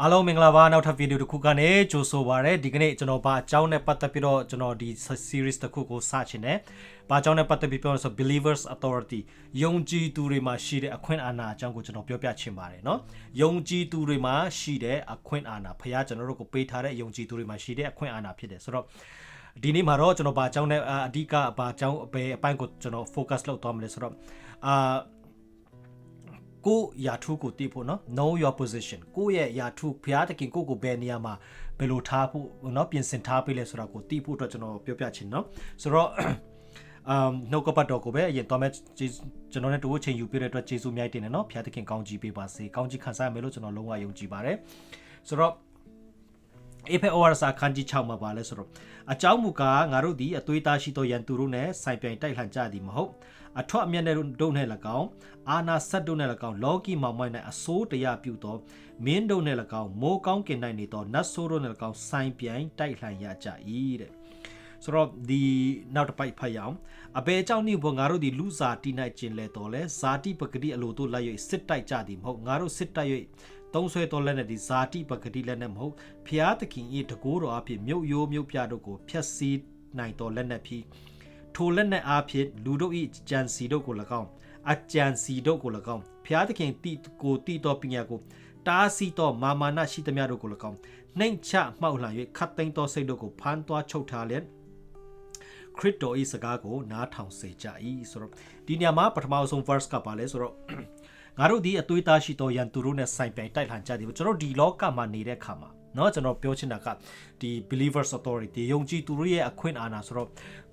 အားလုံးမင်္ဂလာပါနောက်ထပ်ဗီဒီယိုတစ်ခုကနေကြိုဆိုပါရစေဒီကနေ့ကျွန်တော်ဘာအကြောင်းနဲ့ပတ်သက်ပြီးတော့ကျွန်တော်ဒီ series တစ်ခုကိုစချင်တယ်။ဘာအကြောင်းနဲ့ပတ်သက်ပြီးပြောလို့ဆို believers authority ယုံကြည်သူတွေမှာရှိတဲ့အခွင့်အာဏာအကြောင်းကိုကျွန်တော်ပြောပြချင်ပါတယ်เนาะ။ယုံကြည်သူတွေမှာရှိတဲ့အခွင့်အာဏာဖခင်ကျွန်တော်တို့ကိုပေးထားတဲ့ယုံကြည်သူတွေမှာရှိတဲ့အခွင့်အာဏာဖြစ်တယ်ဆိုတော့ဒီနေ့မှာတော့ကျွန်တော်ဘာအကြောင်းနဲ့အဓိကဘာအကြောင်းဘယ်အပိုင်းကိုကျွန်တော် focus လုပ်သွားမလဲဆိုတော့အာ ကိုရာထူးကိုသိဖို့နော် know your position ကိုရဲ့ရာထူးဘုရားသခင်ကိုကိုဘယ်နေရာမှာဘယ်လိုထားဖို့နော်ပြင်ဆင်ထားပေးလဲဆိုတာကိုသိဖို့အတွက်ကျွန်တော်ပြောပြချင်နော်ဆိုတော့အမ်နှုတ်ကပတ်တော်ကိုပဲအရင်တော်မဲ့ကျွန်တော်နဲ့တူချင်းယူပြတဲ့အတွက်ကျေးဇူးအများကြီးတင်တယ်နော်ဘုရားသခင်ကောင်းကြီးပေးပါစေကောင်းကြီးခံစားရမယ်လို့ကျွန်တော်လုံးဝယုံကြည်ပါတယ်ဆိုတော့အေဖက်ဩဝါဒစာခန်းကြီး6မှာပါလဲဆိုတော့အကြောင်းမူကားငါတို့သည်အသွေးသားရှိသောရန်သူတို့နဲ့ဆိုင်ပြိုင်တိုက်လှန်ကြသည်မဟုတ် အထွတ်အမြတ်နဲ့တို့နဲ့၎င်းအာနာဆက်တို့နဲ့၎င်းလောကီမောင်မိုက်၌အစိုးတရားပြုသောမင်းတို့နဲ့၎င်းမိုးကောင်းကင်၌နေသောနတ်ဆိုးတို့နဲ့၎င်းဆိုင်ပြိုင်တိုက်လှန်ရကြ၏တဲ့ဆိုတော့ဒီနောက်တစ်ပိုက်ဖတ်ရအောင်အဘယ်ကြောင့်နိဘောငါတို့ဒီလူစားတိနိုင်ကျင်လဲတော်လဲဇာတိပဂတိအလိုတို့လိုက်၍စစ်တိုက်ကြသည်မဟုတ်ငါတို့စစ်တိုက်၍သုံးဆွဲတော်လက်နဲ့ဒီဇာတိပဂတိလက်နဲ့မဟုတ်ဖျားသခင်၏တကိုးတော်အဖြစ်မြုပ်ရိုးမြုပ်ပြတို့ကိုဖျက်ဆီးနိုင်တော်လက်နဲ့ဖြစ် ထိုလက်နဲ့အားဖြင့်လူတို့၏ကြံစီတို့ကို၎င်းအကြံစီတို့ကို၎င်းဖျားသခင်တိကိုတိတော်ပညာကိုတားဆီးသောမာမာနရှိသမျှတို့ကို၎င်းနှိမ်ချမှောက်လှန်၍ခတ်သိမ်းသောစိတ်တို့ကိုဖမ်းသွားချုပ်ထားလျက်ခရစ်တော်၏စကားကိုနားထောင်စေကြ၏ဆိုတော့ဒီညမှာပထမဆုံး verse ကပါလဲဆိုတော့ငါတို့ဒီအသွေးသားရှိသောယန်သူတို့နဲ့ဆိုင်ပြိုင်တိုက်လှန်ကြသည်ကျွန်တော်ဒီလောကမှာနေတဲ့ခါမှာ เนาะကျွန်တော်ပြောချင်တာကဒီ believers authority ယုံကြည်သူတို့ရဲ့အခွင့်အာဏာဆိုတော့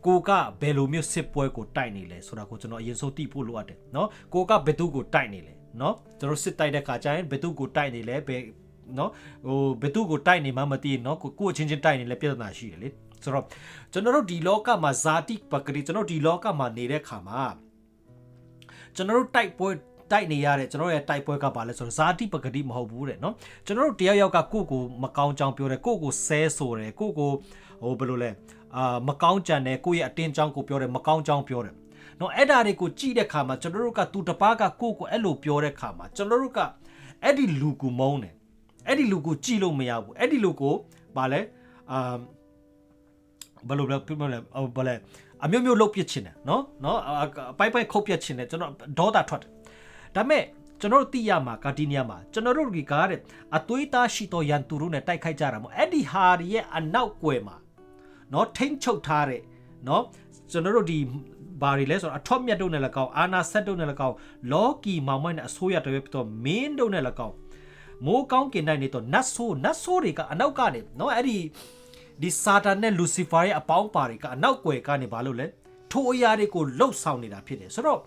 ကိုကဘယ်လိုမျိုးစစ်ပွဲကိုတိုက်နေလဲဆိုတာကိုကျွန်တော်အရင်ဆုံးသိဖို့လိုအပ်တယ်เนาะကိုကဘယ်သူကိုတိုက်နေလဲเนาะကျွန်တော်စစ်တိုက်တဲ့ခါကျရင်ဘယ်သူကိုတိုက်နေလဲဘယ်เนาะဟိုဘယ်သူကိုတိုက်နေမှမသိเนาะကိုကိုချင်းချင်းတိုက်နေလဲပြဿနာရှိတယ်လေဆိုတော့ကျွန်တော်တို့ဒီလောကမှာဇာတိပကတိကျွန်တော်ဒီလောကမှာနေတဲ့ခါမှာကျွန်တော်တို့တိုက်ပွဲ တိုက်နေရတဲ့ကျွန်တော်ရဲ့တိုက်ပွဲကပါလဲဆိုတော့ဇာတိပဂတိမဟုတ်ဘူးတဲ့နော်ကျွန်တော်တို့တယောက်ယောက်ကကိုယ့်ကိုမကောင်းကြောင်ပြောတယ်ကိုယ့်ကိုဆဲဆိုတယ်ကိုယ့်ကိုဟိုဘယ်လိုလဲအာမကောင်းကြံတယ်ကိုယ့်ရဲ့အတင်းကြောင်ကိုပြောတယ်မကောင်းကြောင်ပြောတယ်နော်အဲ့ဒါတွေကိုကြည့်တဲ့ခါမှာကျွန်တော်တို့ကသူတပားကကိုယ့်ကိုအဲ့လိုပြောတဲ့ခါမှာကျွန်တော်တို့ကအဲ့ဒီလူကိုမုန်းတယ်အဲ့ဒီလူကိုကြည့်လို့မရဘူးအဲ့ဒီလူကိုဗာလဲအာဘယ်လိုလဲပြောလဲဘယ်လဲအမျိုးမျိုးလုတ်ပစ်ချင်တယ်နော်နော်အပိုက်ပိုက်ခုတ်ပစ်ချင်တယ်ကျွန်တော်ဒေါသထွက်တယ် ဒါပေမဲ့ကျွန်တော်တို့သိရမှာကာဒီနီယာမှာကျွန်တော်တို့ဒီကားတဲ့အသွေးသားရှိသောရန်သူတို့နဲ့တိုက်ခိုက်ကြတာမို့အဲ့ဒီဟာရဲ့အနောက်ကွယ်မှာเนาะထိမ့်ချုပ်ထားတဲ့เนาะကျွန်တော်တို့ဒီဘာတွေလဲဆိုတော့အထွတ်မြတ်တို့နဲ့လည်းကောင်းအာနာဆက်တို့နဲ့လည်းကောင်းလောကီမောင်မိုက်နဲ့အစိုးရတွေဖြစ်တော့မင်းတို့နဲ့လည်းကောင်းမိုးကောင်းကင်နိုင်နေတော့နတ်ဆိုးနတ်ဆိုးတွေကအနောက်ကနေเนาะအဲ့ဒီဒီစာတာနဲ့လူစီဖာရဲ့အပေါင်းပါတွေကအနောက်ကွယ်ကနေဘာလို့လဲထိုအရာတွေကိုလှုပ်ဆောင်နေတာဖြစ်တယ်ဆိုတော့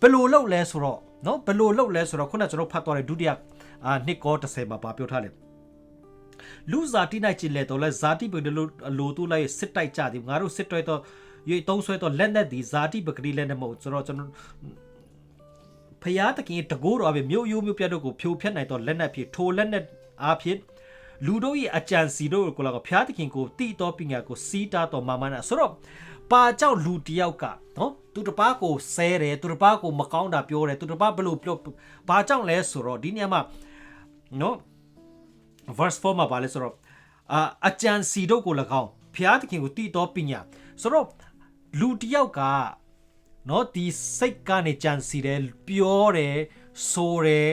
ဘယ်လိုလှုပ်လဲဆိုတော့ နော်ဘယ်လိုလုပ်လဲဆိုတော့ခုနကျွန်တော်ဖတ်သွားတဲ့ဒုတိယအာနှစ်ကော30မှာပြောထားတယ်လူဇာတိနိုင်ချင်လေတော့လဲဇာတိဘယ်လိုအလိုတူလိုက်စစ်တိုက်ကြသည်ငါတို့စစ်တိုက်တော့ရွေတုံးဆွဲတော့လက်နဲ့ဒီဇာတိပကတိလက်နဲ့မဟုတ်ဆိုတော့ကျွန်တော်ဖျားတခင်တကိုးတော်အပြင်မြို့ရိုးမြို့ပြတ်တို့ကိုဖြိုဖျက်နိုင်တော့လက်နဲ့ဖြစ်ထိုလက်နဲ့အားဖြင့်လူတို့ရဲ့အကြံစီတို့ကိုလည်းဖျားတခင်ကိုတိတော်ပညာကိုစီးတာတော်မာမနာဆိုတော့ ပါကြောင့်လူတယောက်ကနော်သူတပားကိုဆဲတယ်သူတပားကိုမကောင်းတာပြောတယ်သူတပားဘယ်လိုပြောဘာကြောင့်လဲဆိုတော့ဒီနေရာမှာနော် verse 4မှာပါလဲဆိုတော့အာအကြံစီတို့ကို၎င်းဖျားသခင်ကိုတည်တော်ပညာဆိုတော့လူတယောက်ကနော်ဒီစိတ်ကနေကြံစီတယ်ပြောတယ်ဆိုတယ်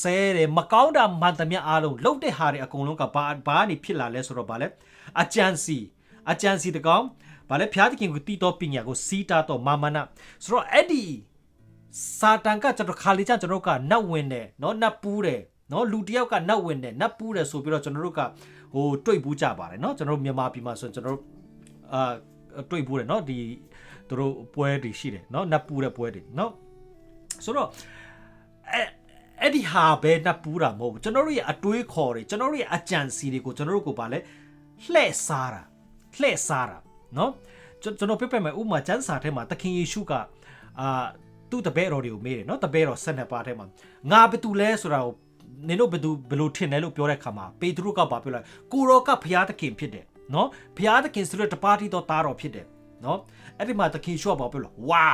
ဆဲတယ်မကောင်းတာမှန်သမျှအားလုံးလုပ်တဲ့ဟာတွေအကုန်လုံးကဘာဘာနေဖြစ်လာလဲဆိုတော့ဗာလဲအကြံစီအကြံစီတကောင် ဘာလဲဖျားသခင်ကိုတီးတော်ပညာကိုစီးတာတော့မာမနာဆိုတော့အဲ့ဒီစာတန်ကကျွန်တော်ခါလေးချကျွန်တော်ကနတ်ဝင်တယ်เนาะနတ်ပူးတယ်เนาะလူတယောက်ကနတ်ဝင်တယ်နတ်ပူးတယ်ဆိုပြီးတော့ကျွန်တော်တို့ကဟိုတွေ့ဘူးကြပါတယ်เนาะကျွန်တော်တို့မြန်မာပြည်မှာဆိုရင်ကျွန်တော်တို့အာတွေ့ဘူးတယ်เนาะဒီသူတို့ပွဲတွေရှိတယ်เนาะနတ်ပူးတဲ့ပွဲတွေเนาะဆိုတော့အဲအဲ့ဒီဟာပဲနတ်ပူးတာမဟုတ်ဘူးကျွန်တော်တို့ရဲ့အတွေးခေါ်တွေကျွန်တော်တို့ရဲ့အကြံစီတွေကိုကျွန်တော်တို့ကိုပါလဲလှဲ့စားတာလှဲ့စားတာ နော်ကျွန်တော်ပြပြမယ်ဥမာကျမ်းစာထဲမှာသခင်ယေရှုကအာသူ့တပည့်တော်တွေကိုမေးတယ်နော်တပည့်တော်၁၂ပါးထဲမှာငါဘယ်သူလဲဆိုတာကိုနင်တို့ဘယ်သူဘယ်လိုထင်လဲလို့ပြောတဲ့ခါမှာပေတရုကဘာပြောလဲကိုရောကဘုရားသခင်ဖြစ်တယ်နော်ဘုရားသခင်ဆိုတဲ့တပါးတီတော်သားတော်ဖြစ်တယ်နော်အဲ့ဒီမှာသခင်ရှုကဘာပြောလဲဝေါ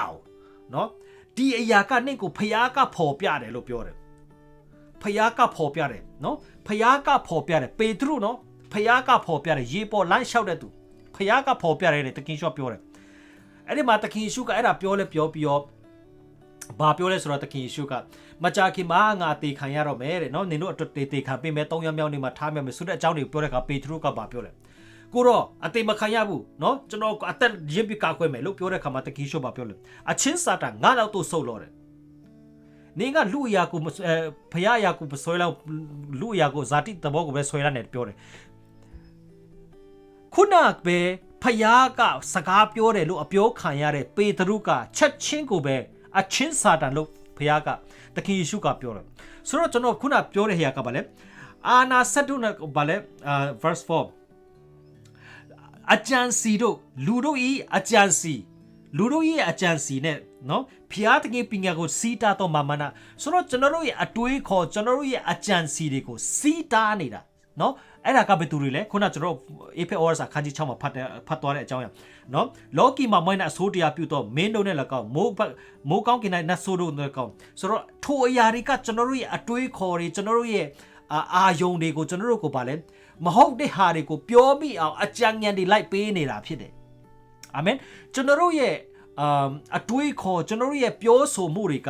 နော်ဒီအရာကနင့်ကိုဘုရားကဖော်ပြတယ်လို့ပြောတယ်ဖယားကဖော်ပြတယ်နော်ဖျားကဖော်ပြတယ်ပေတရုနော်ဖျားကဖော်ပြတယ်ရေပေါ်လမ်းလျှောက်တဲ့သူ ဖျားကဖော်ပြတယ်တဲ့တခင်ရှော့ပြောတယ်အဲ့ဒီမှာတခင်ရှုကအဲ့ဒါပြောလဲပြောပြီးတော့ဘာပြောလဲဆိုတော့တခင်ယေရှုကမကြာခင်မှာငါတေခံရတော့မယ်တဲ့နော်နင်တို့အတွက်တေတေခံပေးမယ်၃ရက်မြောက်နေ့မှာထားမယ်မယ်ဆိုတဲ့အကြောင်းတွေကိုပြောတဲ့အခါပေထရုကဘာပြောလဲကိုတော့အတေမခံရဘူးနော်ကျွန်တော်အသက်ရင်းပြီးကာကွယ်မယ်လို့ပြောတဲ့အခါမှာတခင်ယေရှုဘာပြောလဲအချင်းစာတာငါတော့သူ့ဆုတ်လို့တဲ့နင်ကလူအရာကိုမအဲဖယားအရာကိုမဆွဲလောက်လူအရာကိုဇာတိတဘောကိုပဲဆွဲလာနေပြောတယ် ခုနကပဲဖယားကစကားပြောတယ်လို့အပြောခံရတဲ့ပေတရုကချက်ချင်းကိုပဲအချင်းစာတန်လို့ဖယားကတခင်ယေရှုကပြောတယ်ဆိုတော့ကျွန်တော်ခုနပြောတဲ့ဟေကဘာလဲအာနာဆက်တုနဲ့ဘာလဲအာ verse 4အကြံစီတို့လူတို့ဤအကြံစီလူတို့ဤအကြံစီနဲ့နော်ဖျားတကယ်ပညာကိုစီးတာတော့မမနာဆိုတော့ကျွန်တော်တို့ရဲ့အတွေးခေါ်ကျွန်တော်တို့ရဲ့အကြံစီတွေကိုစီးတာနေတာ နော်အဲ့ဒါကဘယ်သူတွေလဲခုနကျွန်တော် APOS အခန်းကြီး6မှာဖတ်တဲ့ဖတ်သွားတဲ့အကြောင်းရနော်လောကီမှာမွေးတဲ့အဆိုးတရားပြုတော့မင်းတို့နဲ့လည်းကောင်းမိုးမိုးကောင်းกินတဲ့နတ်ဆိုးတို့နဲ့ကောင်းဆိုတော့ထိုအရာတွေကကျွန်တော်တို့ရဲ့အတွေးခေါ်တွေကျွန်တော်တို့ရဲ့အာအာယုံတွေကိုကျွန်တော်တို့ကိုပါလဲမဟုတ်တဲ့ဟာတွေကိုပြောမိအောင်အကြံဉာဏ်တွေလိုက်ပေးနေတာဖြစ်တယ်အာမင်ကျွန်တော်တို့ရဲ့အမ်အတွေးခေါ်ကျွန်တော်တို့ရဲ့ပြောဆိုမှုတွေက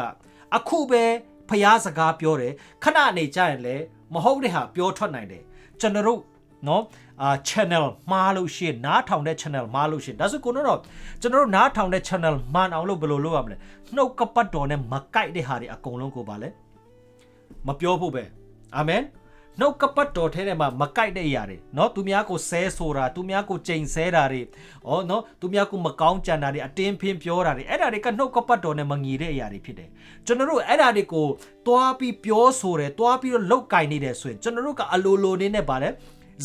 အခုပဲဖျားစကားပြောတယ်ခဏနေကြရင်လည်းမဟုတ်တဲ့ဟာပြောထွက်နိုင်တယ် ကျွန်တော်တို့နော်အာ channel မှားလို့ရှိရင်နားထောင်တဲ့ channel မှားလို့ရှိရင်ဒါဆိုကိုတော့ကျွန်တော်တို့နားထောင်တဲ့ channel မှန်အောင်လို့ဘယ်လိုလုပ်ရမလဲနှုတ်ကပတ်တော်နဲ့မကိုက်တဲ့ဟာတွေအကုန်လုံးကိုပါလဲမပြောဖို့ပဲအာမင် နှုတ်ကပတ်တော်ထဲထဲမှာမကိုက်တဲ့အရာတွေเนาะသူများကိုဆဲဆိုတာသူများကိုကြိမ်ဆဲတာတွေဩเนาะသူများကိုမကောင်းကြံတာတွေအတင်းဖင်းပြောတာတွေအဲ့ဒါတွေကနှုတ်ကပတ်တော်နဲ့မငီတဲ့အရာတွေဖြစ်တယ်ကျွန်တော်တို့အဲ့ဒါတွေကိုတွားပြီးပြောဆိုတယ်တွားပြီးတော့လောက်ကင်နေတယ်ဆိုရင်ကျွန်တော်တို့ကအလိုလိုနေနဲ့ပါတယ်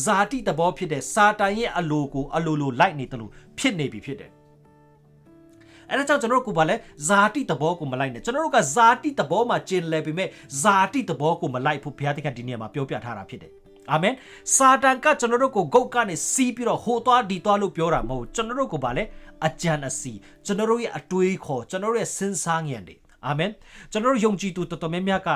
ဇာတိတဘောဖြစ်တဲ့စာတန်ရဲ့အလိုကိုအလိုလိုလိုက်နေတယ်လို့ဖြစ်နေပြီဖြစ်တယ် အဲ့ဒါကြောင့်ကျွန်တော်တို့ကဘာလဲဇာတိသဘောကိုမလိုက်နဲ့ကျွန်တော်တို့ကဇာတိသဘောမှာကျင်လည်ပေမဲ့ဇာတိသဘောကိုမလိုက်ဖို့ဘုရားသခင်ဒီနေရာမှာပြောပြထားတာဖြစ်တယ်အာမင်စာတန်ကကျွန်တော်တို့ကိုဂုတ်ကနေစီးပြီးတော့ဟိုသွားဒီသွားလို့ပြောတာမဟုတ်ကျွန်တော်တို့ကိုဗာလဲအကြံအစီကျွန်တော်တို့ရဲ့အတွေးခေါ်ကျွန်တော်တို့ရဲ့စဉ်းစားဉာဏ်တွေအာမင်ကျွန်တော်တို့ယုံကြည်သူတော်တော်များများက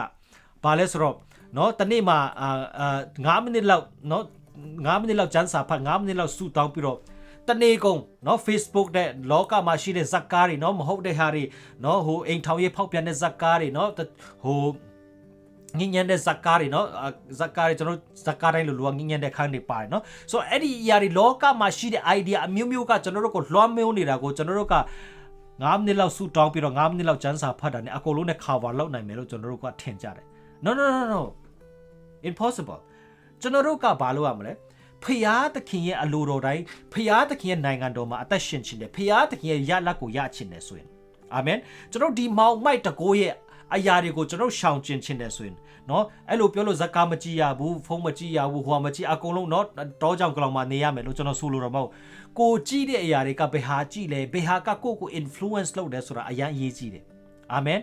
ဗာလဲဆိုတော့နော်တနေ့မှာအာ9မိနစ်လောက်နော်9မိနစ်လောက်ကျမ်းစာဖတ်9မိနစ်လောက်ဆူတောင်းပြီးတော့ တနေကုန်เนาะ Facebook တဲ့လောကမှာရှိတဲ့ဇက်ကားတွေเนาะမဟုတ်တဲ့ဟာတွေเนาะဟိုအိမ်ထောင်ရေးဖောက်ပြန်တဲ့ဇက်ကားတွေเนาะဟိုငင်းညံတဲ့ဇက်ကားတွေเนาะဇက်ကားတွေကျွန်တော်ဇက်ကားတိုင်းလိုလိုငင်းညံတဲ့ခန်းတွေပါတယ်เนาะဆိုတော့အဲ့ဒီအရာတွေလောကမှာရှိတဲ့ idea အမျိုးမျိုးကကျွန်တော်တို့ကိုလွှမ်းမိုးနေတာကိုကျွန်တော်တို့က9မိနစ်လောက်ဆူတောင်းပြီးတော့9မိနစ်လောက်ကျန်းစာဖတ်တာ ਨੇ အကုန်လုံးနဲ့ cover လုပ်နိုင်မယ်လို့ကျွန်တော်တို့ကထင်ကြတယ် no no no no impossible ကျွန်တော်တို့ကဘာလုပ်ရမလဲ ဖျားသခင်ရဲ့အလိုတော်တိုင်းဖျားသခင်ရဲ့နိုင်ငံတော်မှာအသက်ရှင်ခြင်းတယ်ဖျားသခင်ရဲ့ရလက်ကိုရခြင်းတယ်ဆိုရင်အာမင်ကျွန်တော်ဒီမောင်မိုက်တကိုးရဲ့အရာတွေကိုကျွန်တော်ရှောင်ကျင်ခြင်းတယ်ဆိုရင်เนาะအဲ့လိုပြောလို့ဇက်ကားမကြည့်ရဘူးဖုန်းမကြည့်ရဘူးဟိုမကြည့်အကုန်လုံးเนาะတောကြောင်ကလောင်မှာနေရမယ်လို့ကျွန်တော်ဆိုလိုတော့မဟုတ်ကိုကြည့်တဲ့အရာတွေကဘယ်ဟာကြည့်လဲဘယ်ဟာကကိုကို influence လုပ်တယ်ဆိုတာအရင်အရေးကြီးတယ်အာမင်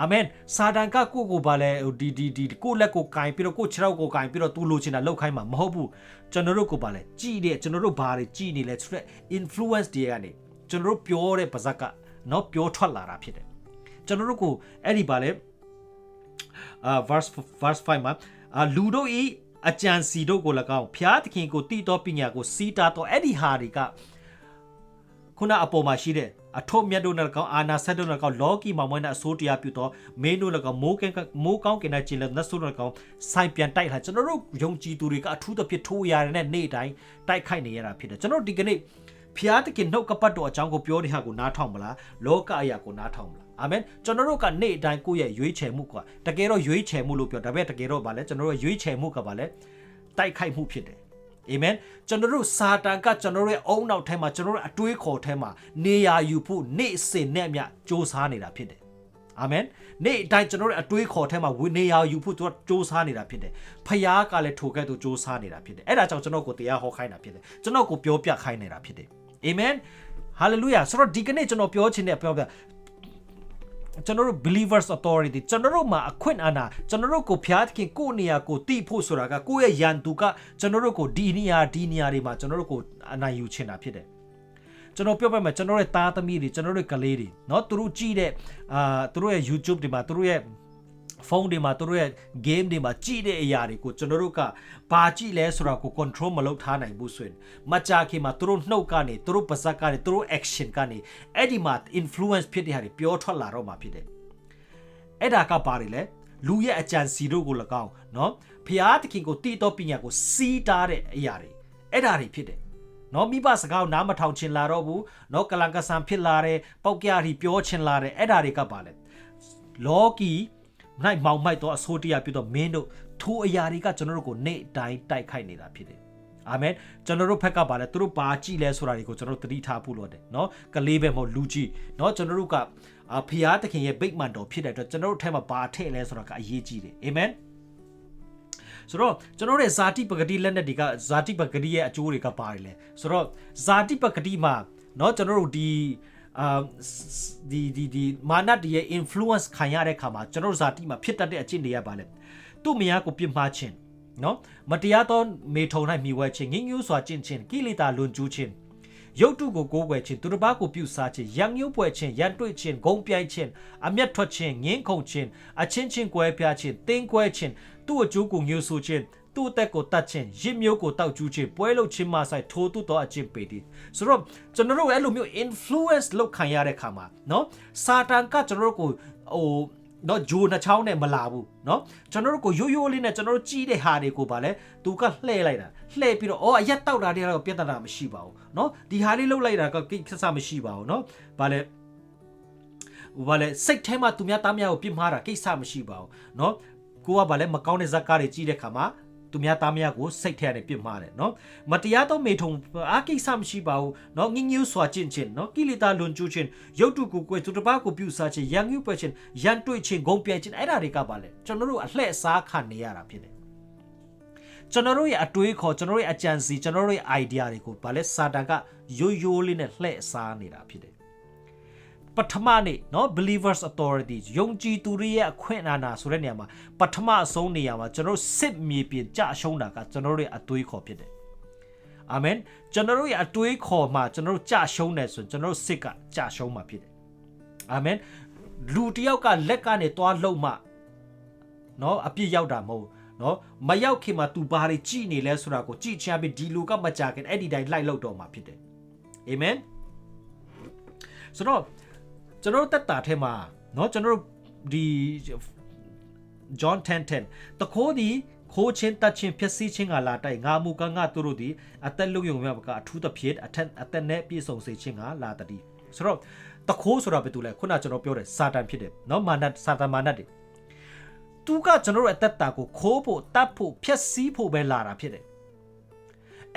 အာမင်စာတန်ကကိုကိုပါလဲဒီဒီဒီကိုလက်ကိုကင်ပြီးတော့ကိုခြေထောက်ကိုကင်ပြီးတော့သူလိုချင်တာလောက်ခိုင်းမှာမဟုတ်ဘူးကျွန်တော်တို့ကိုပါလဲကြည်တယ်ကျွန်တော်တို့ဘာတွေကြည်နေလဲဆိုတော့ influence တွေကနေကျွန်တော်တို့ပြောတဲ့ပါဇက်ကနော်ပြောထွက်လာတာဖြစ်တယ်ကျွန်တော်တို့ကိုအဲ့ဒီပါလဲအာ verse verse 5မှာအာလူတို့ဤအကြံစီတို့ကို၎င်းဖျားသခင်ကိုတည်တော်ပညာကိုစီးတာတော့အဲ့ဒီဟာတွေကခုနအပေါ်မှာရှိတဲ့ အထုပ်မြတ်တို့နဲ့ကောင်အာနာဆက်တို့နဲ့ကောင်လောကီမှာမွေးတဲ့အစိုးတရားပြုတော့မင်းတို့လည်းကောင်မိုးကင်းမိုးကောင်းကင်တဲ့ကျင်လည်းနတ်ဆိုးတို့ကောင်ဆိုင်ပြန်တိုက်လာကျွန်တော်တို့ယုံကြည်သူတွေကအထူးသဖြင့်ထိုးရတဲ့နေ့တိုင်းတိုက်ခိုက်နေရတာဖြစ်တယ်ကျွန်တော်ဒီကနေ့ဖျားတခင်နှုတ်ကပတ်တော်အကြောင်းကိုပြောတဲ့ဟာကိုနားထောင်မလားလောကအရာကိုနားထောင်မလားအာမင်ကျွန်တော်တို့ကနေ့အတိုင်းကိုယ့်ရဲ့ရွေးချယ်မှုကတကယ်တော့ရွေးချယ်မှုလို့ပြောဒါပေမဲ့တကယ်တော့ဗာလဲကျွန်တော်တို့ရွေးချယ်မှုကဗာလဲတိုက်ခိုက်မှုဖြစ်တယ် အာမင်ကျွန်တော်တို့စာတန်ကကျွန်တော်တို့ရဲ့အုံနောက်ထဲမှာကျွန်တော်တို့အတွေးခေါ်ထဲမှာနေရာယူဖို့နေ့စဉ်နဲ့အမျှစ조사နေတာဖြစ်တယ်အာမင်နေ့အတိုင်းကျွန်တော်တို့အတွေးခေါ်ထဲမှာနေရာယူဖို့သူကစ조사နေတာဖြစ်တယ်ဖယားကလည်းထိုကဲ့သို့စ조사နေတာဖြစ်တယ်အဲ့ဒါကြောင့်ကျွန်တော်ကိုတရားဟောခိုင်းတာဖြစ်တယ်ကျွန်တော်ကိုပြောပြခိုင်းနေတာဖြစ်တယ်အာမင်ဟာလေလုယာဆိုတော့ဒီကနေ့ကျွန်တော်ပြောချင်တဲ့ပြောပြ ကျွန်တော်တို့ believers authority ကျွန်တော်တို့မှာအခွင့်အာဏာကျွန်တော်တို့ကိုဖျားသခင်ကိုယ့်နေရာကိုတိဖို့ဆိုတာကကိုယ့်ရဲ့ယန်သူကကျွန်တော်တို့ကိုဒီနေရာဒီနေရာတွေမှာကျွန်တော်တို့ကိုအနိုင်ယူချင်တာဖြစ်တယ်ကျွန်တော်ပြောပြမယ်ကျွန်တော်ရဲ့သားသမီးတွေကျွန်တော်တို့ကလေးတွေเนาะသူတို့ကြည့်တဲ့အာသူတို့ရဲ့ YouTube တွေမှာသူတို့ရဲ့ ဖုန်းတွေမှာသူတို့ရဲ့ game တွေမှာကြည့်တဲ့အရာတွေကိုကျွန်တော်တို့ကဘာကြည့်လဲဆိုတာကို control မလုပ်ထားနိုင်ဘူးဆိုရင်မကြာခင်မှာသူတို့နှုတ်ကနေသူတို့ပါဇက်ကနေသူတို့ action ကနေအဲ့ဒီမှာ influence ဖြစ်တဲ့ဟာတွေပြောထွက်လာတော့မှာဖြစ်တယ်အဲ့ဒါကပါတယ်လေလူရဲ့အကြံစီတို့ကို၎င်းเนาะဖျားသခင်ကိုတည်တော်ပညာကိုစီးတားတဲ့အရာတွေအဲ့ဒါတွေဖြစ်တယ် နော်မိဘစကားကိုနားမထောင်ချင်လာတော့ဘူးနော်ကလန်ကဆန်ဖြစ်လာတယ်ပောက်ကြရီပြောချင်လာတယ်အဲ့ဒါတွေကပါလေလောကီ နိုင်မောင်မိုက်တော့အဆိုးတရားပြတော့မင်းတို့ထိုအရာတွေကကျွန်တော်တို့ကိုနေ့တိုင်းတိုက်ခိုက်နေတာဖြစ်တယ်အာမင်ကျွန်တော်တို့ဖက်ကပါလဲသူတို့ဘာကြည့်လဲဆိုတာတွေကိုကျွန်တော်တို့သတိထားဖို့လိုတယ်เนาะကလေးပဲမဟုတ်လူကြီးเนาะကျွန်တော်တို့ကအာဖျားသခင်ရဲ့ဗိတ်မှန်တော်ဖြစ်တဲ့အတွက်ကျွန်တော်တို့ထဲမှာဘာထည့်လဲဆိုတာကအရေးကြီးတယ်အာမင်ဆိုတော့ကျွန်တော်တို့ရဲ့ဇာတိပဂတိလက်နက်တွေကဇာတိပဂတိရဲ့အကျိုးတွေကပါတယ်လေဆိုတော့ဇာတိပဂတိမှာเนาะကျွန်တော်တို့ဒီ အာဒီဒီဒီမာနတ်ရဲ့ influence ခံရတဲ့ခါမှာကျွန်တော်တို့ဇာတိမှာဖြစ်တတ်တဲ့အကျင့်တွေကပါလေသူ့မယားကိုပြစ်မှားခြင်းနော်မတရားသောမေထုံ၌မိဝဲခြင်းငင်းညူးစွာကျင့်ခြင်းကိလေသာလွန်ကျူးခြင်းရုပ်တုကိုကိုးကွယ်ခြင်းသူတစ်ပါးကိုပြုစားခြင်းရံညှိုးပွဲခြင်းရန်တွေ့ခြင်းဂုံပြိုင်ခြင်းအမျက်ထွက်ခြင်းငင်းခုန်ခြင်းအချင်းချင်းကွဲပြားခြင်းတင်းကွဲခြင်းသူ့အကျိုးကိုညှို့ဆိုခြင်း သူ့အသက်ကိုတတ်ခြင်းရစ်မျိုးကိုတောက်ကျူးခြင်းပွဲလုပ်ခြင်းမဆိုင်ထိုးသူတော်အကျင့်ပေသည်ဆိုတော့ကျွန်တော်တို့အဲ့လိုမျိုး influence လုပ်ခံရတဲ့ခါမှာနော်စာတန်ကကျွန်တော်တို့ကိုဟိုနော်ဂျိုနှချောင်းနဲ့မလာဘူးနော်ကျွန်တော်တို့ကိုရိုးရိုးလေးနဲ့ကျွန်တော်တို့ကြည့်တဲ့ဟာတွေကိုဗာလဲသူကလှည့်လိုက်တာလှည့်ပြီးတော့အော်အရက်တောက်တာတွေကတော့ပြဿနာမရှိပါဘူးနော်ဒီဟာလေးလှုပ်လိုက်တာကကိစ္စမရှိပါဘူးနော်ဗာလဲဗာလဲစိတ်ထဲမှာသူများသားများကိုပြစ်မှားတာကိစ္စမရှိပါဘူးနော်ကိုကဗာလဲမကောင်းတဲ့ဇက်ကားတွေကြည့်တဲ့ခါမှာ သူများသားများကိုစိတ်ထဲကနေပြစ်မှားတယ်နော်မတရားသောမေထုံအားကိစ္စမရှိပါဘူးနော်ငင်းညူးစွာကျင့်ခြင်းနော်ကိလေသာလွန်ကျူးခြင်းရုပ်တုကိုကိုယ်သူတစ်ပါးကိုပြုစားခြင်းရန်ညူးပွဲခြင်းရန်တွေ့ခြင်းဂုံပြိုင်ခြင်းအဲ့ဒါတွေကပါလေကျွန်တော်တို့အလှည့်အစားခံနေရတာဖြစ်တယ်ကျွန်တော်တို့ရဲ့အတွေးခေါ်ကျွန်တော်တို့ရဲ့အကြံစီကျွန်တော်တို့ရဲ့ idea တွေကိုဗာလဲစာတန်ကရိုးရိုးလေးနဲ့လှည့်အစားနေတာဖြစ်တယ် ပထမနေ့เนาะ believers authority ယုံကြည်သူတွေရဲ့အခွင့်အာဏာဆိုတဲ့နေရာမှာပထမအဆုံးနေရာမှာကျွန်တော်စစ်မြေပြင်ကြရှုံးတာကကျွန်တော်တို့ရဲ့အသွေးခေါ်ဖြစ်တယ်အာမင်ကျွန်တော်တို့ရဲ့အတွေးခေါ်မှာကျွန်တော်တို့ကြရှုံးတယ်ဆိုရင်ကျွန်တော်တို့စစ်ကကြရှုံးမှာဖြစ်တယ်အာမင်လူတယောက်ကလက်ကနေသွားလှုပ်မှเนาะအပြစ်ရောက်တာမဟုတ်เนาะမရောက်ခင်မှာ तू ဘာတွေကြည်နေလဲဆိုတာကိုကြည်ချင်ပြီးဒီလူကမကြခင်အဲ့ဒီတိုင်းလိုက်လောက်တော့မှာဖြစ်တယ်အာမင်ဆိုတော့ ကျွန်တော်တို့တက်တာထဲမှာเนาะကျွန်တော်တို့ဒီ John 10:10တခိုးဒီခိုးချင်းတတ်ချင်းဖြစ်စည်းချင်းကလာတိုက်ငါမူကငါသူတို့ဒီအသက်လုံယုံမြတ်ကအထူးသဖြင့်အထက်အသက်နဲ့ပြည့်စုံစေခြင်းကလာတည်းဆိုတော့တခိုးဆိုတာဘယ်သူလဲခုနကျွန်တော်ပြောတယ်စာတန်ဖြစ်တယ်เนาะမာနတ်စာတန်မာနတ်တွေသူကကျွန်တော်တို့အသက်တာကိုခိုးဖို့တတ်ဖို့ဖျက်ဆီးဖို့ပဲလာတာဖြစ်တယ်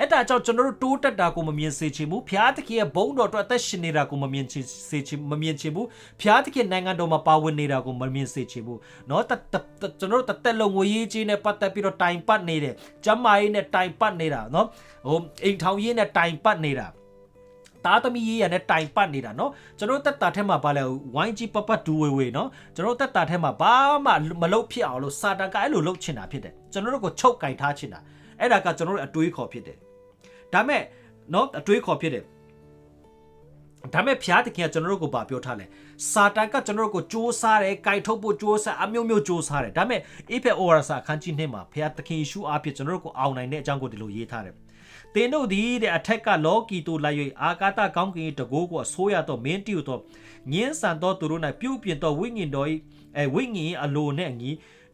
အဲ့ဒါကြောင့်ကျွန်တော်တို့တိုးတက်တာကိုမမြင်စေချင်ဘူးဖျားသခင်ရဲ့ဘုန်းတော်အတွက်အသက်ရှင်နေတာကိုမမြင်ချင်စေချင်မမြင်ချင်ဘူးဖျားသခင်နိုင်ငံတော်မှာပါဝင်နေတာကိုမမြင်စေချင်ဘူးเนาะတတကျွန်တော်တို့တစ်သက်လုံးငွေရေးကြီးနဲ့ပတ်သက်ပြီးတော့တိုင်ပတ်နေတယ်ကျမ်းမာရေးနဲ့တိုင်ပတ်နေတာเนาะဟိုအိမ်ထောင်ရေးနဲ့တိုင်ပတ်နေတာသားသမီးရေးရနဲ့တိုင်ပတ်နေတာเนาะကျွန်တော်တက်တာထဲမှာပါလဲဝိုင်းကြီးပပတ်ဒူဝေဝေเนาะကျွန်တော်တက်တာထဲမှာဘာမှမလုပ်ဖြစ်အောင်လို့စာတန်ကအဲ့လိုလုပ်ချင်တာဖြစ်တယ်ကျွန်တော်တို့ကိုချုပ်ကင်ထားချင်တာအဲ့ဒါကကျွန်တော်တို့အတွေးခေါ်ဖြစ်တယ် ဒါမဲ့နော်အတွေးခေါ်ဖြစ်တယ်ဒါမဲ့ဖျားတခင်ကကျွန်တော်တို့ကိုပါပြောထားလဲစာတန်ကကျွန်တော်တို့ကိုစ조사တယ်၊ကြိုက်ထုတ်ဖို့조사အမျိုးမျိုး조사တယ်ဒါမဲ့အေဖက်အိုရာစာအခန်းကြီးနှစ်မှာဖျားတခင်ယေရှုအားဖြင့်ကျွန်တော်တို့ကိုအောင်နိုင်တဲ့အကြောင်းကိုဒီလိုရေးထားတယ်သင်တို့သည်တဲ့အထက်ကလောကီတို့လိုက်၍အာကာသကောင်းကင်တကိုးကိုအဆိုးရသောမင်းတီဟုသောညင်းဆန်သောသူတို့၌ပြုပြင်သောဝိညာဉ်တော်၏အဲဝိညာဉ်အလိုနှင့်အညီ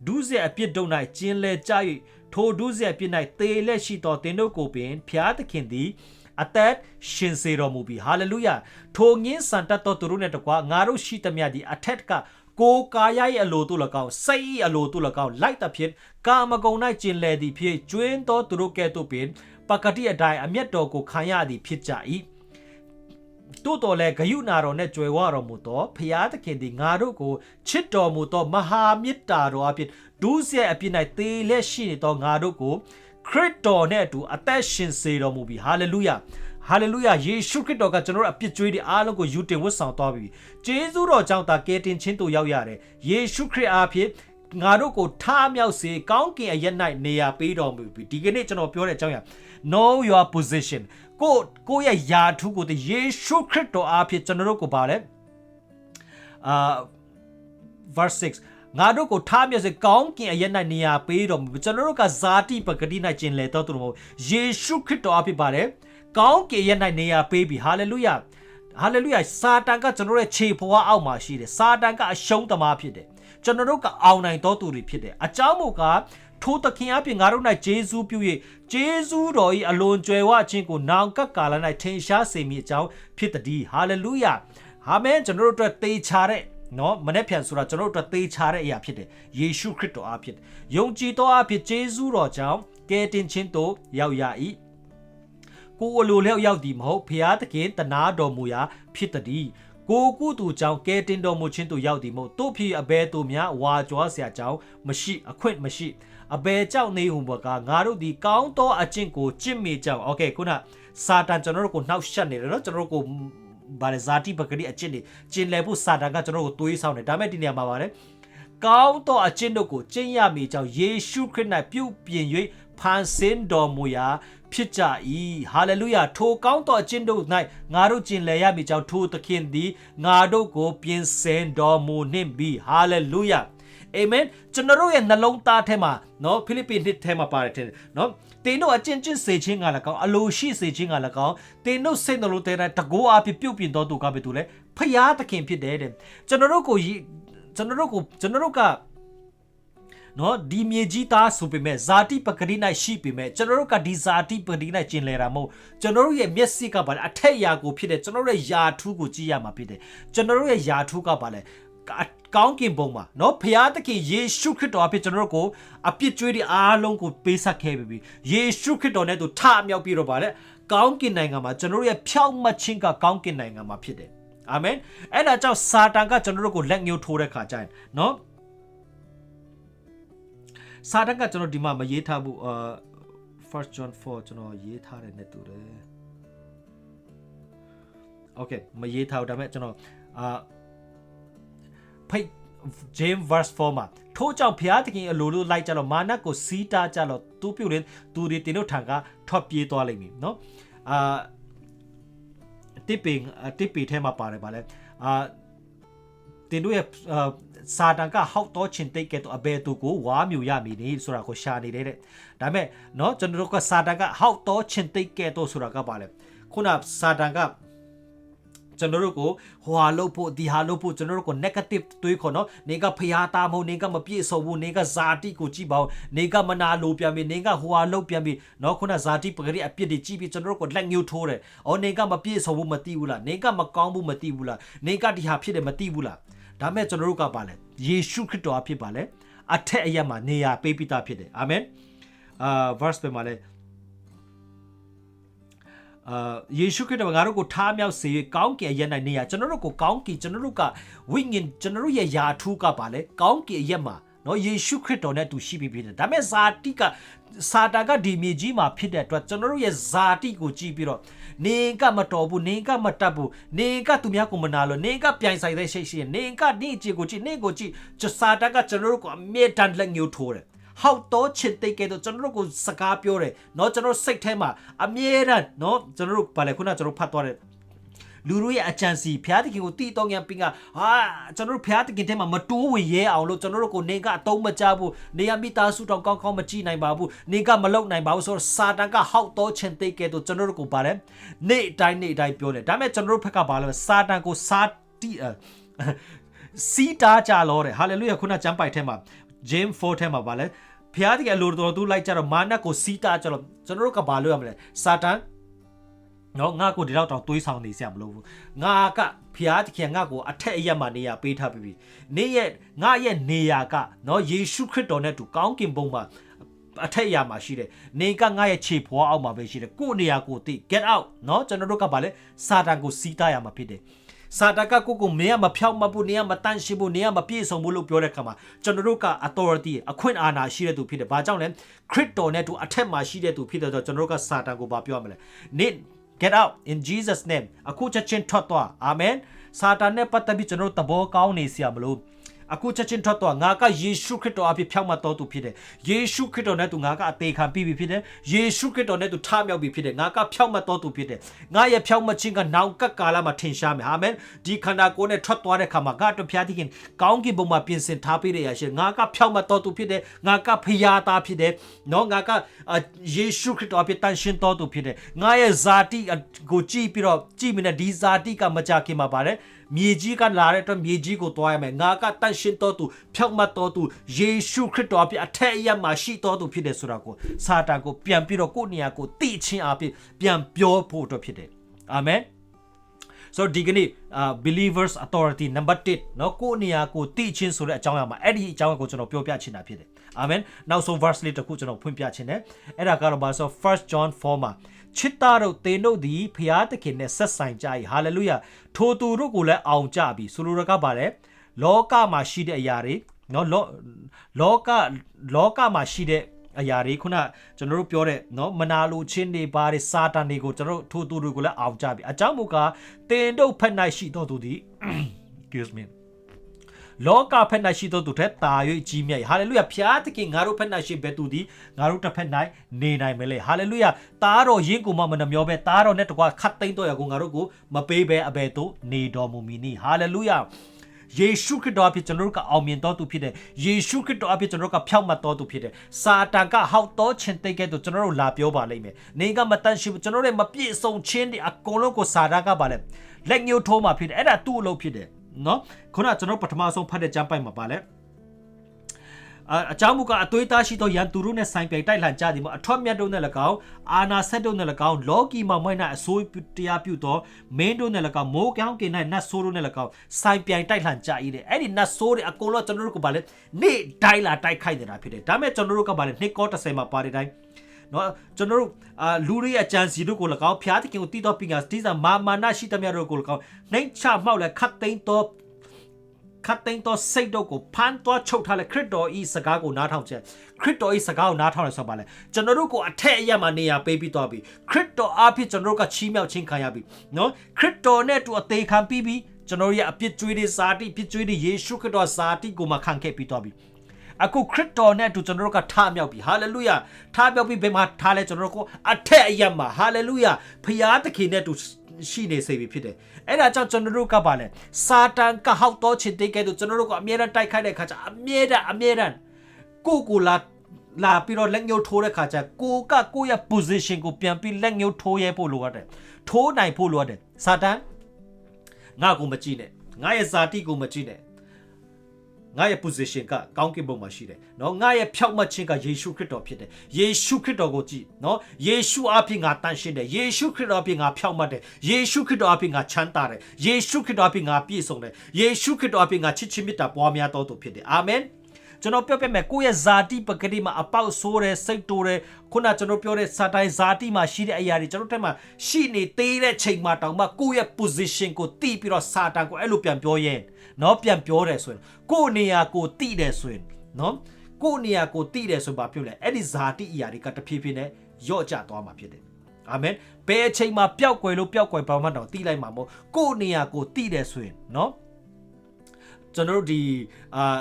ဒုစရအပြစ်တို့၌ကျင်းလဲကြ၍ ထိုဒုစရအပြစ်၌သေလက်ရှိသောသင်တို့ကိုပင်ဖျားသခင်သည်အသက်ရှင်စေတော်မူပြီးဟာလေလုယာထိုငင်းစံတတ်သောသူတို့နှင့်တကွာငါတို့ရှိသမျှသည်အထက်ကကိုကာယ၏အလိုတို့၎င်းစိတ်၏အလိုတို့၎င်းလိုက်သဖြင့်ကာမဂုဏ်၌ကျင်လည်သည်ဖြစ်ကျွင်းသောသူတို့ကဲ့သို့ပင်ပကတိအတိုင်းအမျက်တော်ကိုခံရသည်ဖြစ်ကြ၏တို့တော်လဲဂယုနာတော်နဲ့ကြွယ်ဝတော်မူသောဖျားသခင်သည်ငါတို့ကိုချစ်တော်မူသောမဟာမေတ္တာတော်အဖြစ် ဒုစရိုက်အပြစ်၌သေလက်ရှိနေသောငါတို့ကိုခရစ်တော်နဲ့အတူအသက်ရှင်စေတော်မူပြီးဟာလေလုယာဟာလေလုယာယေရှုခရစ်တော်ကကျွန်တော်တို့အပြစ်ကြွေးတွေအားလုံးကိုယူတင်ဝတ်ဆောင်သွားပြီဂျေဇုတော်ကြောင့်သာကယ်တင်ခြင်းတို့ရောက်ရတယ်ယေရှုခရစ်အားဖြင့်ငါတို့ကိုထားမြောက်စေကောင်းကင်အရက်၌နေရာပေးတော်မူပြီဒီကနေ့ကျွန်တော်ပြောတဲ့အကြောင်းအရာ know your position ကိုကိုရဲ့ယာထုကိုတယေရှုခရစ်တော်အားဖြင့်ကျွန်တော်တို့ကိုပါလဲအာ verse 6 ငါတို့ကိုထားမြတ်စေကောင်းကင်အရက်၌နေရာပေးတော်မူကျွန်တော်တို့ကဇာတိပဂတိ၌ကျင်လေတော်သူတော်မဟုတ်ယေရှုခရစ်တော်အဖြစ်ပါတယ်ကောင်းကင်အရက်၌နေရာပေးပြီဟာလေလုယာဟာလေလုယာစာတန်ကကျွန်တော်ရဲ့ခြေဖွားအောက်မှာရှိတယ်စာတန်ကအရှုံးသမားဖြစ်တယ်ကျွန်တော်တို့ကအောင်နိုင်တော်သူတွေဖြစ်တယ်အကြောင်းမို့ကထိုသခင်အပြင်ငါတို့၌ဂျေဇူးပြု၍ဂျေဇူးတော်၏အလွန်ကျွယ်ဝခြင်းကိုနောင်ကပ်ကာလ၌ထင်ရှားစေမိအကြောင်းဖြစ်တည်းဟာလေလုယာအာမင်ကျွန်တော်တို့အတွက်သေချာတဲ့ နော်မနေ့ပြန်ဆိုတာကျွန်တော်တို့အတွက်သေချာတဲ့အရာဖြစ်တယ်ယေရှုခရစ်တော်အဖြစ်ယုံကြည်တော်အဖြစ်ဂျေဇူးတော်ကြောင့်ကယ်တင်ခြင်းသို့ရောက်ရ၏ကိုယ်အလိုလျောက်ရောက်သည်မဟုတ်ဖျားသခင်တနာတော်မူရာဖြစ်တည်းကိုကုသူကြောင့်ကဲတင်တော်မူခြင်းတို့ရောက်သည်မဟုတ်တို့ဖြစ်အဘဲတို့များဝါကြွားเสียကြောင်းမရှိအခွင့်မရှိအဘဲကြောင့်နေဟုဘကငါတို့ဒီကောင်းသောအကျင့်ကိုကျင့်မိကြောင်းโอเคခုနစာတန်ကျွန်တော်တို့ကိုနှောက်ရှက်နေတယ်เนาะကျွန်တော်တို့ကို ဘာလဲဇာတိပဂရိအကျင့်တွေကျင်လည်ဖို့စာတန်ကကျွန်တော်တို့ကိုသွေးဆောင်တယ်ဒါမဲ့ဒီနေရာမှာပါတယ်ကောင်းသောအကျင့်တို့ကိုကျင့်ရမည်ကြောင့်ယေရှုခရစ်၌ပြုပြင်၍ဖန်ဆင်းတော်မူရာဖြစ်ကြ၏ဟာလေလုယာထိုကောင်းသောအကျင့်တို့၌ငါတို့ကျင်လည်ရမည်ကြောင့်ထိုသခင်သည်ငါတို့ကိုပြင်ဆင်တော်မူနှင့်ပြီဟာလေလုယာ အာမင်ကျွန်တော်ရဲ့နှလုံးသားထဲမှာနော်ဖိလိပ္ပိနှစ်ထဲမှာပါတယ်ထင်နော်တင်တို့အကျင့်ကျင့်စေခြင်းကလည်းကောင်းအလိုရှိစေခြင်းကလည်းကောင်းတင်တို့စိတ်နှလုံးထဲတကောအဖြစ်ပြုတ်ပြင်တော်သူကပဲသူလဲဖျားသခင်ဖြစ်တယ်တဲ့ကျွန်တော်တို့ကိုကျွန်တော်တို့ကိုကျွန်တော်တို့ကနော်ဒီမြေကြီးသားဆိုပေမဲ့ဇာတိပဂတိ၌ရှိပေမဲ့ကျွန်တော်တို့ကဒီဇာတိပဂတိ၌ကျင်လည်တာမဟုတ်ကျွန်တော်တို့ရဲ့မျက်စိကပါလေအထက်ယာကိုဖြစ်တဲ့ကျွန်တော်တို့ရဲ့ယာထူးကိုကြည့်ရမှာဖြစ်တယ်ကျွန်တော်တို့ရဲ့ယာထူးကပါလေ ကောင်းကင်ဘုံမှာเนาะဖျားသခင်ယေရှုခရစ်တော်အဖြစ်ကျွန်တော်တို့ကိုအပြစ်ကြွေးတွေအားလုံးကိုပေးဆက်ခဲ့ပြီယေရှုခရစ်တော်နဲ့သူထမြောက်ပြီးတော့ပါလေကောင်းကင်နိုင်ငံမှာကျွန်တော်တို့ရဲ့ဖြောင့်မတ်ခြင်းကကောင်းကင်နိုင်ငံမှာဖြစ်တယ်အာမင်အဲ့ဒါကြောင့်စာတန်ကကျွန်တော်တို့ကိုလက်ညှိုးထိုးတဲ့ခါကျရင်เนาะစာတန်ကကျွန်တော်ဒီမှာမရေးထားဘူးအာ first john 4ကျွန်တော်ရေးထားတယ်နဲ့တူတယ် okay မရေးထားဘူးဒါပေမဲ့ကျွန်တော်အာ ဖိတ် James verse 4မှာထို့ကြောင့်ဘုရားသခင်အလိုလိုလိုက်ကြတော့မာနကိုစီးတားကြတော့သူပြုတ်ရင်သူတွေတင်တို့ထံကထွက်ပြေးသွားလိမ့်မည်เนาะအာတစ်ပင်တစ်ပီထဲမှာပါတယ်ဗာလဲအာတင်တို့ရဲ့စာတန်ကဟောက်တော့ချင်းတိတ်ကဲတော့အဘဲသူကိုဝါမြူရမည်နေဆိုတာကိုရှာနေတယ်တဲ့ဒါပေမဲ့เนาะကျွန်တော်တို့ကစာတန်ကဟောက်တော့ချင်းတိတ်ကဲတော့ဆိုတာကပါလဲခုနစာတန်က ကျွန်တော်တို့ကိုဟွာလို့ဖို့ဒီဟာလို့ဖို့ကျွန်တော်တို့ကို negative တွေးခေါ်နော်နေကဖျားသားမဟုတ်နေကမပြည့်စုံဘူးနေကဇာတိကိုကြည့်ပါဦးနေကမနာလိုပြန်ပြီနေကဟွာလို့ပြန်ပြီနော်ခုနဇာတိပဂရိအပြစ်တွေကြည့်ပြီးကျွန်တော်တို့ကိုလက်ညှိုးထိုးတယ်အော်နေကမပြည့်စုံဘူးမသိဘူးလားနေကမကောင်းဘူးမသိဘူးလားနေကဒီဟာဖြစ်တယ်မသိဘူးလားဒါမဲ့ကျွန်တော်တို့ကပါလဲယေရှုခရစ်တော်အဖြစ်ပါလဲအထက်အရက်မှာနေရာပေးပြီးသားဖြစ်တယ်အာမင်အာ verse ပဲမှာလဲ အာယေရှုခရစ်တော်ငါတို့ကိုထားမြောက်စေ၍ကောင်းကင်ရဲ့၌နေရကျွန်တော်တို့ကိုကောင်းကင်ကျွန်တော်တို့ကဝိညာဉ်ကျွန်တော်တို့ရဲ့ယာထူးကပါလေကောင်းကင်ရဲ့မှာနော်ယေရှုခရစ်တော်နဲ့တူရှိပြီးဖြစ်တယ်ဒါပေမဲ့ဇာတိကစာတာကဒီမြေကြီးမှာဖြစ်တဲ့အတွက်ကျွန်တော်တို့ရဲ့ဇာတိကိုကြည့်ပြီးတော့နေကမတော်ဘူးနေကမတတ်ဘူးနေကသူများကိုမနာလို့နေကပြိုင်ဆိုင်တဲ့ရှိရှိနေကနေကြည့်ကိုကြည့်နေကိုကြည့်စာတာကကျွန်တော်တို့ကိုအမြဲတမ်းလက်ညှိုးထိုးတယ် ဟောက်တော့ချစ်တိတ်ကဲတော့ကျွန်တော်တို့ကိုစကားပြောတယ်เนาะကျွန်တော်စိတ်ထဲမှာအမြဲတမ်းเนาะကျွန်တော်တို့ဗာလေခုနကျွန်တော်ဖတ်သွားတယ်လူတို့ရဲ့အကြံစီဖျားတခင်ကိုတီးတော့ညာပင်ကဟာကျွန်တော်တို့ဖျားတခင်ထဲမှာမတိုးဝင်ရဲအောင်လို့ကျွန်တော်တို့ကိုနေကအတုံးမကြဘူးနေရမိသားစုတောင်ကောင်းကောင်းမကြည့်နိုင်ပါဘူးနေကမလုံနိုင်ပါဘူးဆိုတော့စာတန်ကဟောက်တော့ချင်တိတ်ကဲတော့ကျွန်တော်တို့ကိုဗာလေနေ့အတိုင်းနေ့အတိုင်းပြောတယ်ဒါပေမဲ့ကျွန်တော်တို့ဘက်ကဗာလဲစာတန်ကိုစာတီစီတာကြလောတယ်ဟာလေလုယာခုနကျမ်းပိုက်ထဲမှာ James 4ထဲမှာဗာလဲ ဖျားသခင်အလိုတော်သူလိုက်ကြတော့မာနကိုစီးတာကြတော့ကျွန်တော်တို့ကဘာလုပ်ရမလဲစာတန်နော်ငါကိုဒီလောက်တောင်သွေးဆောင်နေစရာမလိုဘူးငါကဖျားသခင်ငါကိုအထက်အရမှာနေရာပေးထားပြီနေရဲ့ငါရဲ့နေရာကနော်ယေရှုခရစ်တော်နဲ့တူကောင်းကင်ဘုံမှာအထက်အရာမှာရှိတယ်နေကငါရဲ့ခြေဖွားအောက်မှာပဲရှိတယ်ကို့နေရာကိုတိ get out နော်ကျွန်တော်တို့ကဗာလဲစာတန်ကိုစီးတားရမှာဖြစ်တယ် စာတကကိုကိုမင်းကမဖြောက်မဖို့နေကမတန့်ရှင်းဖို့နေကမပြည့်စုံဘူးလို့ပြောတဲ့ခါမှာကျွန်တော်တို့က authority အခွင့်အာဏာရှိတဲ့သူဖြစ်တယ်။ဘာကြောင့်လဲခရစ်တော်နဲ့တူအထက်မှာရှိတဲ့သူဖြစ်တဲ့တော့ကျွန်တော်တို့ကစာတန်ကိုဘာပြောရမလဲ။ need get out in Jesus name အခုချက်ချင်းထွက်သွားအာမင်စာတန်နဲ့ပတ်သက်ပြီးကျွန်တော်တို့သဘောကောင်းနေစရာမလို အခုချက်ချင်းထွက်သွားငါကယေရှုခရစ်တော်အဖြစ်ဖြောင့်မတ်တော်သူဖြစ်တယ်ယေရှုခရစ်တော်နဲ့သူငါကအသေးခံပြီးပြီဖြစ်တယ်ယေရှုခရစ်တော်နဲ့သူထမြောက်ပြီဖြစ်တယ်ငါကဖြောင့်မတ်တော်သူဖြစ်တယ်ငါရဲ့ဖြောင့်မတ်ခြင်းကနောင်ကပ်ကာလမှာထင်ရှားမယ်အာမင်ဒီခန္ဓာကိုယ်နဲ့ထွက်သွားတဲ့ခါမှာငါတို့ဖျားသခင်ကောင်းကင်ဘုံမှာပြင်ဆင်ထားပေးတဲ့အရာရှိငါကဖြောင့်မတ်တော်သူဖြစ်တယ်ငါကဖျားသားဖြစ်တယ်နော်ငါကယေရှုခရစ်တော်အဖြစ်တန်ရှင်းတော်သူဖြစ်တယ်ငါရဲ့ဇာတိကိုကြည့်ပြီးတော့ကြည့်မိနေဒီဇာတိကမကြခင်မှာပါတယ် မြေကြီးကလာတဲ့အတွက်မြေကြီးကိုသွားရမယ်ငါကတန်ရှင်းတော်သူဖြောက်မတ်တော်သူယေရှုခရစ်တော်အဖြစ်အထက်အရမှာရှိတော်သူဖြစ်တယ်ဆိုတာကိုစာတန်ကိုပြန်ပြီးတော့ကိုယ့်နေရာကိုသိချင်းအဖြစ်ပြန်ပြောဖို့အတွက်ဖြစ်တယ်အာမင် so ဒီကနေ့ uh, believers authority number 1เนาะကိုယ့်နေရာကိုသိချင်းဆိုတဲ့အကြောင်းအရာမှာအဲ့ဒီအကြောင်းအရာကိုကျွန်တော်ပြောပြချင်တာဖြစ်တယ်အာမင်နောက်ဆုံး verse လေးတစ်ခုကျွန်တော်ဖွင့်ပြချင်တယ်အဲ့ဒါကတော့ဘာဆို first john 4မှာ ချစ်သားတို့သေနှုတ်သည်ဖျားသခင်နှင့်ဆက်ဆိုင်ကြ၏ဟာလေလုယထိုသူတို့ကိုလည်းအောင်ကြပြီဆိုလိုရကပါတယ်လောကမှာရှိတဲ့အရာတွေနော်လောလောကလောကမှာရှိတဲ့အရာတွေခုနကျွန်တော်တို့ပြောတဲ့နော်မနာလိုခြင်းတွေပါတွေစာတန်တွေကိုကျွန်တော်တို့ထိုသူတွေကိုလည်းအောင်ကြပြီအကြောင်းမူကားတင်တို့ဖက်၌ရှိတော်သူသည် excuse me လောကဖက်၌ရှိသောသူထက်တာ၍ကြီးမြတ်ဟာလေလုယာဖျားသခင်ငါတို့ဖက်၌ရှိဘဲသူသည်ငါတို့တစ်ဖက်၌နေနိုင်မလဲဟာလေလုယာတားတော်ရင်းကိုမှမနှမျောပဲတားတော်နဲ့တကွာခတ်သိမ်းတော်ရကိုငါတို့ကိုမပေးဘဲအဘယ်သို့နေတော်မူမီနီဟာလေလုယာယေရှုခရစ်တော်အဖြစ်ကျွန်တော်တို့ကအောင်မြင်တော်သူဖြစ်တယ်။ယေရှုခရစ်တော်အဖြစ်ကျွန်တော်တို့ကဖြောင့်မတ်တော်သူဖြစ်တယ်။စာတန်ကဟောက်တော်ခြင်းတိတ်ကဲ့သို့ကျွန်တော်တို့လာပြောပါလိမ့်မယ်။နေကမတန်ရှိကျွန်တော်တို့မပြည့်စုံခြင်းတွေအကုန်လုံးကိုစာတန်ကပါလဲလက်ညှိုးထိုးမှဖြစ်တယ်။အဲ့ဒါသူ့အလုပ်ဖြစ်တယ်။ နော်ခုနကျွန်တော်ပထမဆုံးဖတ်တဲ့ကျမ်းပိုက်မှာပါလဲအအကြောင်းမူကားအသွေးသားရှိသောရန်သူတို့နဲ့ဆိုင်ပြိုင်တိုက်လှန်ကြသည်မှာအထွတ်မြတ်တို့နဲ့၎င်းအာနာဆက်တို့နဲ့၎င်းလောကီမှာမွဲ့၌အစိုးတရားပြုသောမင်းတို့နဲ့၎င်းမိုးကောင်းကင်၌နတ်ဆိုးတို့နဲ့၎င်းဆိုင်ပြိုင်တိုက်လှန်ကြ၏တဲ့အဲ့ဒီနတ်ဆိုးတွေအကုန်လုံးကျွန်တော်တို့ကပါလေနေတိုင်းလာတိုက်ခိုက်နေတာဖြစ်တယ်ဒါပေမဲ့ကျွန်တော်တို့ကပါလေနှစ်ကော30မှာပါတဲ့တိုင်း နော်ကျွန်တော်တို့အာလူတွေရဲ့အကြံစီတို့ကို၎င်းဖျားသခင်ကိုတည်တော်ပညာတိစားမာမာနရှိသမျှတို့ကို၎င်းနှိမ့်ချမှောက်လဲခတ်သိမ်းတော်ခတ်သိမ်းသောစိတ်တို့ကိုဖမ်းသွားချုပ်ထားလဲခရစ်တော်ဤစကားကိုနားထောင်ချက်ခရစ်တော်ဤစကားကိုနားထောင်လဲဆိုပါလဲကျွန်တော်တို့ကိုအထက်အရမှာနေရာပေးပြီးသွားပြီခရစ်တော်အားဖြင့်ကျွန်တော်တို့ကချီးမြှောက်ခြင်းခံရပြီနော်ခရစ်တော်နဲ့တူအသေးခံပြီးပြီးကျွန်တော်ရဲ့အပြစ်ကြွေးတွေဇာတိပြစ်ကြွေးတွေယေရှုခရစ်တော်ဇာတိကိုမှခံခဲ့ပြီးသွားပြီ အခုခရစ်တော်နဲ့အတူကျွန်တော်တို့ကထမြောက်ပြီဟာလေလုယာထမြောက်ပြီဘယ်မှာထားလဲကျွန်တော်တို့ကိုအထက်အရမှာဟာလေလုယာဖျားသခင်နဲ့အတူရှိနေစေပြီဖြစ်တယ်အဲ့ဒါကြောင့်ကျွန်တော်တို့ကပါလဲစာတန်ကဟောက်တော်ချင်တဲ့ကဲတော့ကျွန်တော်တို့ကအမြဲတမ်းတိုက်ခိုက်တဲ့ခါကျအမြဲတမ်းအမြဲတမ်းကိုကိုလာလာပြီးတော့လက်ညှိုးထိုးတဲ့ခါကျကိုကကိုရဲ့ position ကိုပြန်ပြီးလက်ညှိုးထိုးရဲဖို့လိုရတယ်ထိုးနိုင်ဖို့လိုရတယ်စာတန်ငါ့ကိုမကြည့်နဲ့ငါရဲ့ဇာတိကိုမကြည့်နဲ့ ငါရဲ့ position ကကောင်းကင်ဘုံမှာရှိတယ်နော်ငါရဲ့ဖြောက်မှတ်ခြင်းကယေရှုခရစ်တော်ဖြစ်တယ်ယေရှုခရစ်တော်ကိုကြည်နော်ယေရှုအပြင်ငါတန်ရှင်းတယ်ယေရှုခရစ်တော်အပြင်ငါဖြောက်မှတ်တယ်ယေရှုခရစ်တော်အပြင်ငါချမ်းသာတယ်ယေရှုခရစ်တော်အပြင်ငါပြည့်စုံတယ်ယေရှုခရစ်တော်အပြင်ငါချစ်ချင်းမေတ္တာပွားများတော်သူဖြစ်တယ်အာမင် ကျွန်တော်ပြောပြမယ်ကိုယ့်ရဲ့ဇာတိပဂတိမှာအပေါက်ဆိုးတယ်စိတ်တိုးတယ်ခုနကျွန်တော်ပြောတဲ့စာတိုင်းဇာတိမှာရှိတဲ့အရာတွေကျွန်တော်တက်မှာရှိနေသေးတဲ့ချိန်မှာတောင်မှကိုယ့်ရဲ့ position ကိုတိပြီးတော့စာတန်ကိုအဲ့လိုပြန်ပြောရင်နော်ပြန်ပြောတယ်ဆိုရင်ကိုယ့်နေရာကိုတိတယ်ဆိုရင်နော်ကိုယ့်နေရာကိုတိတယ်ဆိုပါပြုတ်လဲအဲ့ဒီဇာတိအရာတွေကတဖြည်းဖြည်းနဲ့ယော့ကျသွားမှာဖြစ်တယ်အာမင်ဘယ်အချိန်မှာပျောက်ကွယ်လို့ပျောက်ကွယ်ဘာမှတော့တိလိုက်မှာမဟုတ်ကိုယ့်နေရာကိုတိတယ်ဆိုရင်နော်ကျွန်တော်တို့ဒီအာ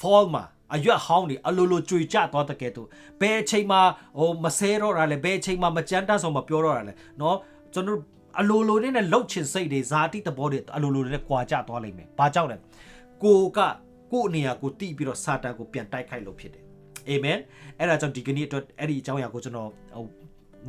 fall မှာအရွက်ဟောင်းတွေအလိုလိုကြွေကျသွားတဲ့ကဲ့သို့ဘယ်အချိန်မှာဟိုမဆဲတော့တာလဲဘယ်အချိန်မှာမကြမ်းတမ်းဆုံးမပြောတော့တာလဲเนาะကျွန်တော်အလိုလိုနဲ့လှုပ်ချင်စိတ်တွေဇာတိတဘောတွေအလိုလိုနဲ့ကွာကျသွားလိမ့်မယ်။ဘာကြောင့်လဲ။ကိုကကို့အနေရာကိုတိပြီးတော့စာတန်ကိုပြန်တိုက်ခိုက်လို့ဖြစ်တယ်။အာမင်။အဲ့ဒါကြောင့်ဒီကနေ့အတွက်အဲ့ဒီအကြောင်းအရာကိုကျွန်တော်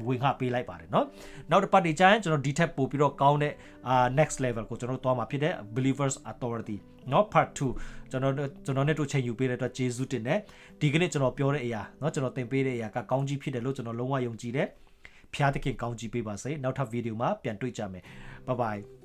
ဝင်ခပေးလိုက်ပါတယ်เนาะနောက်တစ်ပတ်ဒီကျရင်ကျွန်တော်ဒီထက်ပို့ပြီးတော့ကောင်းတဲ့အာ next level ကိုကျွန်တော်သွားမှာဖြစ်တဲ့ believers authority เนาะ part 2ကျွန်တော်ကျွန်တော်နဲ့တို့ချိန်ယူပေးတဲ့အတွက်ကျေးဇူးတင်တယ်ဒီကနေ့ကျွန်တော်ပြောတဲ့အရာเนาะကျွန်တော်သင်ပေးတဲ့အရာကကောင်းကြီးဖြစ်တယ်လို့ကျွန်တော်လုံးဝယုံကြည်တယ်ဖျားသခင်ကောင်းကြီးပေးပါစေနောက်ထပ်ဗီဒီယိုမှာပြန်တွေ့ကြမယ် bye bye